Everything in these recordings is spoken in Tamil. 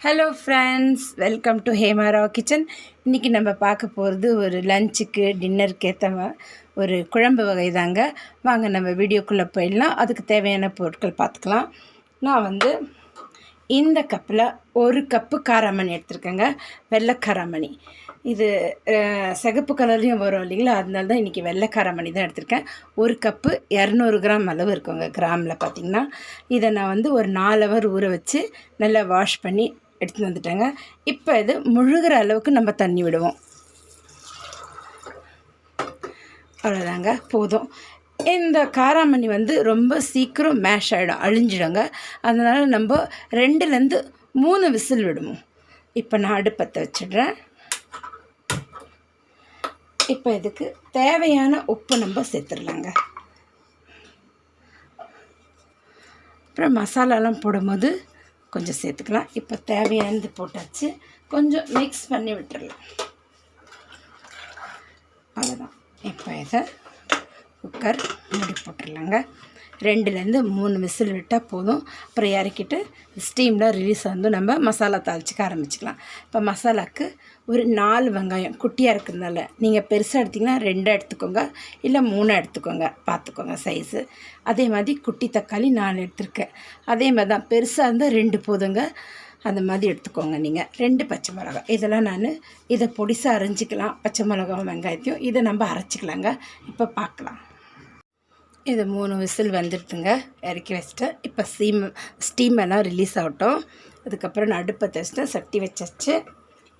Hello friends welcome to Hemarao kitchen இன்றைக்கி நம்ம பார்க்க போகிறது ஒரு லஞ்சுக்கு டின்னருக்கு ஏற்ற ஒரு குழம்பு வகை தாங்க. வாங்க நம்ம வீடியோக்குள்ளே போயிடலாம். அதுக்கு தேவையான பொருட்கள் பார்த்துக்கலாம். நான் வந்து இந்த கப்பில் ஒரு கப்பு காராமணி எடுத்திருக்கேங்க. வெள்ளை காராமணி. இது சிகப்பு கலர்லேயும் வரும் இல்லைங்களா? அதனால தான் இன்றைக்கி வெள்ளை தான் எடுத்திருக்கேன். ஒரு கப்பு இரநூறு கிராம் அளவு இருக்குங்க கிராமில் பார்த்திங்கன்னா. இதை நான் வந்து ஒரு நாலு ஹவர் ஊற வச்சு நல்லா வாஷ் பண்ணி எடுத்துன்னு வந்துட்டேங்க. இப்போ இது முழுகிற அளவுக்கு நம்ம தண்ணி விடுவோம். அவ்வளோதாங்க போதும். இந்த காராமணி வந்து ரொம்ப சீக்கிரம் மேஷ் ஆகிடும் அழிஞ்சிடுங்க. அதனால் நம்ம ரெண்டுலேருந்து மூணு விசில் விடுவோம். இப்போ நான் அடுப்பத்தை வச்சிடுறேன். இப்போ இதுக்கு தேவையான உப்பு நம்ம சேர்த்துடலாங்க. அப்புறம் மசாலாலாம் போடும்போது கொஞ்சம் சேர்த்துக்கலாம். இப்போ தேவையானது போட்டாச்சு. கொஞ்சம் மிக்ஸ் பண்ணி விட்டுடலாம் அவ்வளோதான் இப்போ இதை குக்கர் மூடி போட்டுடலாங்க ரெண்டுலேருந்து மூணு விசில் விட்டால் போதும். அப்புறம் இறக்கிட்டு ஸ்டீமில் ரிலீஸ் வந்து நம்ம மசாலா தாளிச்சிக்க ஆரம்பிச்சுக்கலாம். இப்போ மசாலாக்கு ஒரு நாலு வெங்காயம் குட்டியாக இருக்கிறதுனால நீங்கள் பெருசாக எடுத்திங்கன்னா ரெண்டு எடுத்துக்கோங்க. இல்லை மூணு எடுத்துக்கோங்க. பார்த்துக்கோங்க சைஸு அதே மாதிரி குட்டி தக்காளி நாலு எடுத்துருக்கேன். அதே மாதிரி தான் பெருசாக இருந்தால் ரெண்டு போதுங்க. அந்த மாதிரி எடுத்துக்கோங்க நீங்கள் ரெண்டு பச்சை மிளகாய். இதெல்லாம் நான் இதை பொடிசாக அரைஞ்சிக்கலாம். பச்சை மிளகாவும் வெங்காயத்தையும். இதை நம்ம அரைச்சிக்கலாங்க. இப்போ பார்க்கலாம். இது மூணு விசில் வந்துடுதுங்க. இறக்கி வச்சிட்டேன். இப்போ ஸ்டீம் ஸ்டீம் எல்லாம் ரிலீஸ் ஆகட்டும். அதுக்கப்புறம் நான் அடுப்பை தச்சுட்டேன் சட்டி வச்சாச்சு.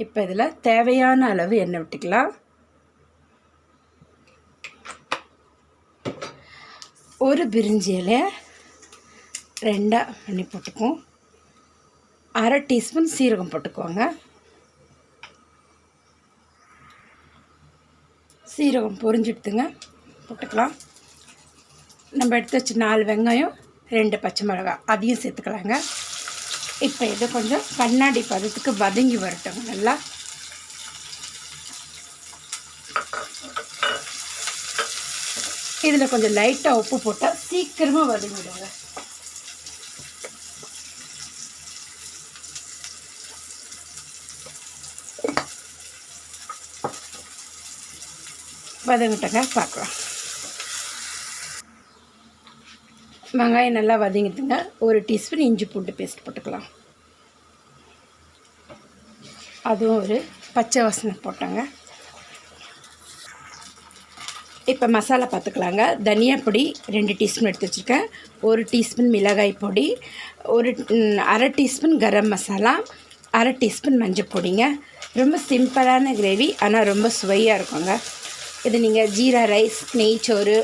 இப்போ இதில் தேவையான அளவு எண்ணெய் விட்டுக்கலாம். ஒரு பிரிஞ்சி இலைய ரெண்டாக பண்ணி போட்டுக்குவோம். அரை டீஸ்பூன் சீரகம் போட்டுக்கோங்க சீரகம் பொரிஞ்சிடுதுங்க. போட்டுக்கலாம். நம்ம எடுத்து வச்சு நாலு வெங்காயம் ரெண்டு பச்சை மிளகாய் அதையும் சேர்த்துக்கலாங்க. இப்போ இதை கொஞ்சம் கண்ணாடி பதத்துக்கு வதங்கி வரட்டும் நல்லா. இதில் கொஞ்சம் லைட்டாக உப்பு போட்டால் சீக்கிரமாக வதங்கிடுங்க. வதங்கிட்டங்க பார்க்கலாம். வெங்காயம் நல்லா வதங்கிட்டுங்க. ஒரு டீஸ்பூன் இஞ்சி பூண்டு பேஸ்ட் போட்டுக்கலாம். அதுவும் ஒரு பச்சை வாசனை போட்டாங்க. இப்போ மசாலா பார்த்துக்கலாங்க தனியா பொடி ரெண்டு டீஸ்பூன் எடுத்து வச்சுருக்கேன். ஒரு டீஸ்பூன் மிளகாய் பொடி ஒரு அரை டீஸ்பூன் கரம் மசாலா அரை டீஸ்பூன் மஞ்சள் பொடிங்க. ரொம்ப சிம்பிளான கிரேவி ஆனால் ரொம்ப சுவையாக இருக்குங்க. இது நீங்கள் ஜீரா ரைஸ் நெய்ச்சோறு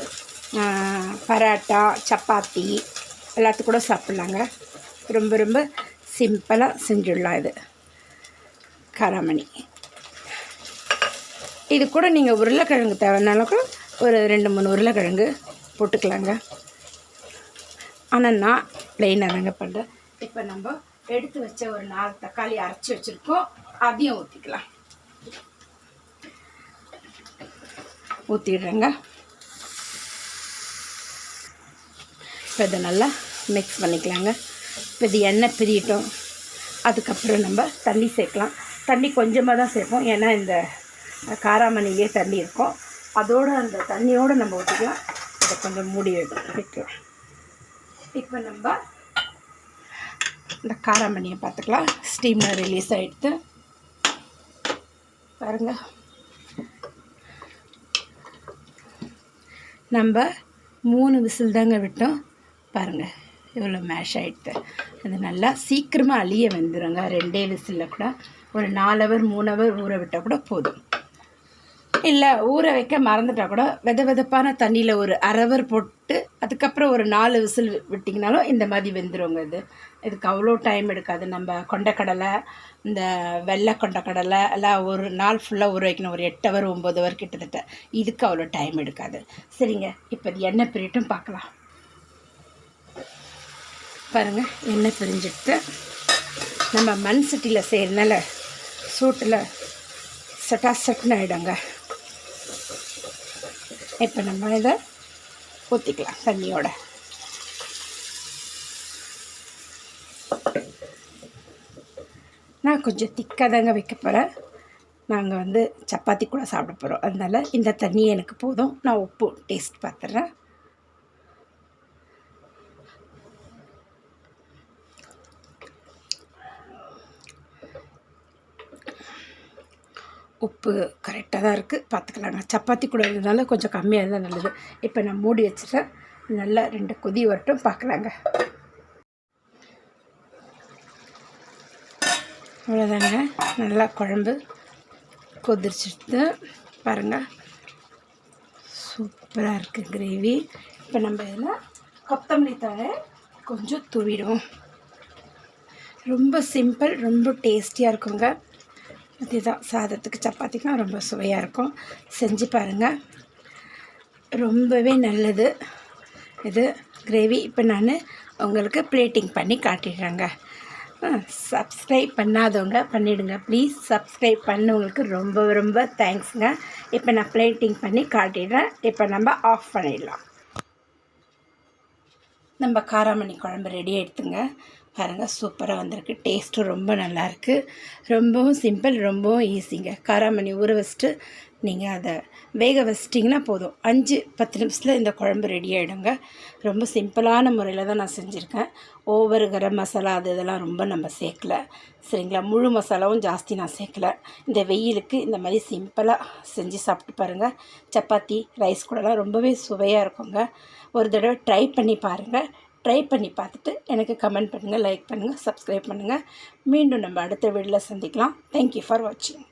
பராட்டா சப்பாத்தி எல்லாத்துக்கும் கூட சாப்பிட்லாங்க. ரொம்ப ரொம்ப சிம்பிளாக செஞ்சிடலாம் இது. காராமணி. இது கூட நீங்கள் உருளைக்கிழங்கு தேவைனாலும் கூட ஒரு ரெண்டு மூணு உருளைக்கிழங்கு போட்டுக்கலாங்க. ஆனால் நான் ப்ளெயினாக தாங்க பண்ணுறேன் இப்போ நம்ம எடுத்து வச்ச ஒரு நாலு தக்காளி அரைச்சி வச்சுருக்கோம். அதையும் ஊற்றிக்கலாம் ஊற்றிடுறேங்க இப்போ இதை நல்லா மிக்ஸ் பண்ணிக்கலாங்க. இப்போ இது எண்ணெய் பிரியட்டும். அதுக்கப்புறம் நம்ம தண்ணி சேர்க்கலாம். தண்ணி கொஞ்சமாக தான் சேர்ப்போம். ஏன்னா இந்த காராமணிலே தண்ணி இருக்கும். அதோடு அந்த தண்ணியோடு நம்ம ஊற்றிக்கலாம். அதை கொஞ்சம் மூடி வைக்கலாம் இப்போ நம்ம இந்த காராமணியை பார்த்துக்கலாம். ஸ்டீமில் ரிலீஸ் ஆகிடுது பாருங்கள் நம்ம மூணு விசில் தாங்க விட்டோம். பாருங்கள் இவ்வளோ மேஷ் ஆகிடுது அது நல்லா சீக்கிரமாக அழிய வந்துடுங்க ரெண்டே விசிலில் கூட ஒரு நாலு ஹவர் மூணு ஹவர் ஊற விட்டால் கூட போதும். இல்லை ஊற வைக்க மறந்துட்டால் கூட வெத வெதப்பான தண்ணியில் ஒரு அரவர் போட்டு அதுக்கப்புறம் ஒரு நாலு விசில் விட்டிங்கனாலும் இந்த மாதிரி வெந்துருங்க இது. இதுக்கு அவ்வளோ டைம் எடுக்காது. நம்ம கொண்டக்கடலை இந்த வெள்ளை கொண்டக்கடலை எல்லாம் ஒரு நாள் ஃபுல்லாக ஊற வைக்கணும். ஒரு எட்டு ஹவர் ஒம்பது ஹவர் கிட்டத்தட்ட. இதுக்கு அவ்வளோ டைம் எடுக்காது. சரிங்க இப்போ எண்ணெய் பிரியட்டும் பார்க்கலாம். பாருங்கள் எண்ணெய் பிரிஞ்சிட்டு நம்ம மண் சட்டியில் செய்கிறதுனால சூட்டில் சட்டா சட்டுன்னு ஆகிடுங்க இப்போ நம்ம இதை ஊற்றிக்கலாம் தண்ணியோட. நான் கொஞ்சம் திக்காக தாங்க வைக்க போகிறேன் நாங்கள் வந்து சப்பாத்தி கூட சாப்பிட போகிறோம் அதனால் இந்த தண்ணி எனக்கு போதும். நான் உப்பு டேஸ்ட் பார்த்துட்றேன் உப்பு கரெக்டாக தான் இருக்குது பார்த்துக்கலாங்க சப்பாத்தி கூட இருந்ததுனால கொஞ்சம் கம்மியாக இருந்தால் நல்லது. இப்போ நான் மூடி வச்சுட்டேன். நல்லா ரெண்டு கொதி வரட்டும். பார்க்கலாங்க அவ்வளோதாங்க நல்லா குழம்பு கொதிச்சுட்டு பாருங்கள் சூப்பராக இருக்குது கிரேவி இப்போ நம்ம இதில் கொத்தமல்லி தழை கொஞ்சம் துவிடும் ரொம்ப சிம்பிள் ரொம்ப டேஸ்டியாக இருக்குங்க. இதுதான் சாதத்துக்கு சப்பாத்திக்கும் ரொம்ப சுவையாக இருக்கும். செஞ்சு பாருங்கள் ரொம்பவே நல்லது. இது கிரேவி. இப்போ நான் உங்களுக்கு பிளேட்டிங் பண்ணி காட்டிடுறேங்க. சப்ஸ்கிரைப் பண்ணாதவங்க பண்ணிவிடுங்க ப்ளீஸ் சப்ஸ்கிரைப் பண்ணவங்களுக்கு ரொம்ப ரொம்ப தேங்க்ஸுங்க இப்போ நான் பிளேட்டிங் பண்ணி காட்டிடுறேன். இப்போ நம்ம ஆஃப் பண்ணிடலாம். நம்ம காராமணி குழம்பு ரெடி எடுத்துங்க பாருங்கள் சூப்பராக வந்திருக்கு. டேஸ்ட்டும் ரொம்ப நல்லாயிருக்கு ரொம்பவும் சிம்பிள் ரொம்பவும் ஈஸிங்க காராமணி ஊற வச்சுட்டு நீங்கள் அதை வேக வச்சிட்டிங்கன்னா போதும். அஞ்சு பத்து நிமிஷத்தில் இந்த குழம்பு ரெடி ஆகிடுங்க ரொம்ப சிம்பிளான முறையில் தான் நான் செஞ்சுருக்கேன். ஓவர் கரம் மசாலா அது இதெல்லாம் ரொம்ப நம்ம சேர்க்கல. சரிங்களா? முழு மசாலாவும் ஜாஸ்தி நான் சேர்க்கல. இந்த வெயிலுக்கு இந்த மாதிரி சிம்பிளாக செஞ்சு சாப்பிட்டு பாருங்கள் சப்பாத்தி ரைஸ் கூடலாம் ரொம்பவே சுவையாக இருக்குங்க. ஒரு தடவை ட்ரை பண்ணி பாருங்கள் ட்ரை பண்ணி பார்த்துட்டு எனக்கு கமெண்ட் பண்ணுங்கள் லைக் பண்ணுங்கள் சப்ஸ்கிரைப் பண்ணுங்கள் மீண்டும் நம்ம அடுத்த வீடியோவில் சந்திக்கலாம். தேங்க்யூ ஃபார் வாட்சிங்